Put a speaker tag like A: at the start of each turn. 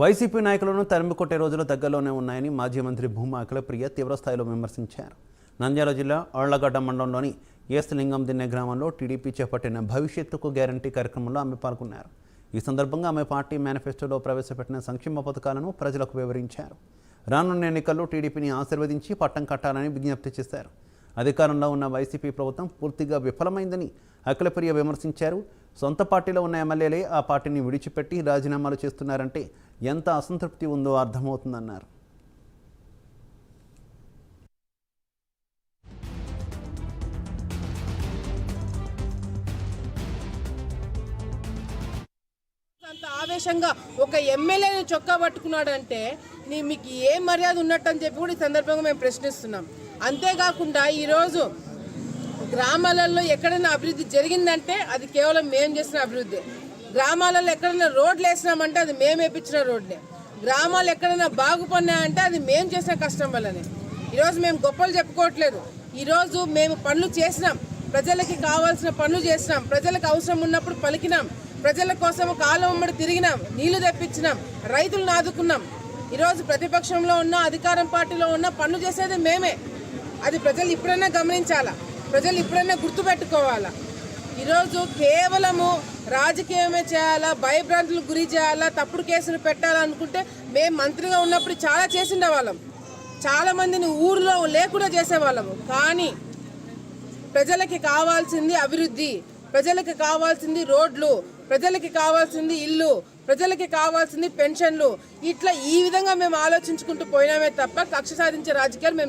A: YCP నాయకులను తరిమి కొట్టే రోజులు దగ్గరలోనే ఉన్నాయని మాజీ మంత్రి భూమా అఖిలప్రియ తీవ్రస్థాయిలో విమర్శించారు. నంద్యాల జిల్లా ఆళ్ళగడ్డ మండలంలోని ఏస్తలింగం దిన్నె గ్రామంలో టీడీపీ చేపట్టిన భవిష్యత్తుకు గ్యారంటీ కార్యక్రమంలో ఆమె పాల్గొన్నారు. ఈ సందర్భంగా ఆమె పార్టీ మేనిఫెస్టోలో ప్రవేశపెట్టిన సంక్షేమ పథకాలను ప్రజలకు వివరించారు. రానున్న ఎన్నికల్లో టీడీపీని ఆశీర్వదించి పట్టం కట్టాలని విజ్ఞప్తి చేశారు. అధికారంలో ఉన్న వైసీపీ ప్రభుత్వం పూర్తిగా విఫలమైందని అఖిలప్రియ విమర్శించారు. సొంత పార్టీలో ఉన్న ఎమ్మెల్యేలే ఆ పార్టీని విడిచిపెట్టి రాజీనామాలు చేస్తున్నారంటే ఎంత అసంతృప్తి ఉందో అర్థమవుతుందన్నారు.
B: అంత ఆవేశంగా ఒక ఎమ్మెల్యేని చొక్కా పట్టుకున్నాడంటే నీ మీకు ఏ మర్యాద ఉన్నట్టు అని చెప్పి కూడా ఈ సందర్భంగా మేము ప్రశ్నిస్తున్నాం. అంతేకాకుండా ఈరోజు గ్రామాలలో ఎక్కడైనా అభివృద్ధి జరిగిందంటే అది కేవలం మేము చేసిన అభివృద్ధి. గ్రామాలలో ఎక్కడైనా రోడ్లు వేసినామంటే అది మేము వేపించిన రోడ్లే. గ్రామాలు ఎక్కడైనా బాగుపడినాయంటే అది మేము చేసిన కష్టం వల్లనే. ఈరోజు మేము గొప్పలు చెప్పుకోవట్లేదు. ఈరోజు మేము పనులు చేసినాం. ప్రజలకి కావాల్సిన పనులు చేసినాం. ప్రజలకు అవసరం ఉన్నప్పుడు పలికినాం. ప్రజల కోసం కాలం ఉమ్మడి తిరిగినాం. నీళ్ళు తెప్పించినాం. రైతులను ఆదుకున్నాం. ఈరోజు ప్రతిపక్షంలో ఉన్న అధికారం పార్టీలో ఉన్న పనులు చేసేది మేమే. అది ప్రజలు ఇప్పుడైనా గమనించాలా? ప్రజలు ఇప్పుడైనా గుర్తుపెట్టుకోవాలా? ఈరోజు కేవలము రాజకీయమే చేయాలా? భయభ్రాంతులకు గురి చేయాలా? తప్పుడు కేసులు పెట్టాలనుకుంటే మేము మంత్రిగా ఉన్నప్పుడు చాలా చేసిండే వాళ్ళం చాలామందిని ఊర్లో లేకుండా చేసేవాళ్ళము. కానీ ప్రజలకి కావాల్సింది అభివృద్ధి. ప్రజలకి కావాల్సింది రోడ్లు. ప్రజలకి కావాల్సింది ఇల్లు. ప్రజలకి కావాల్సింది పెన్షన్లు. ఇట్లా ఈ విధంగా మేము ఆలోచించుకుంటూ పోయినామే తప్ప కక్ష సాధించే రాజకీయాలు మేము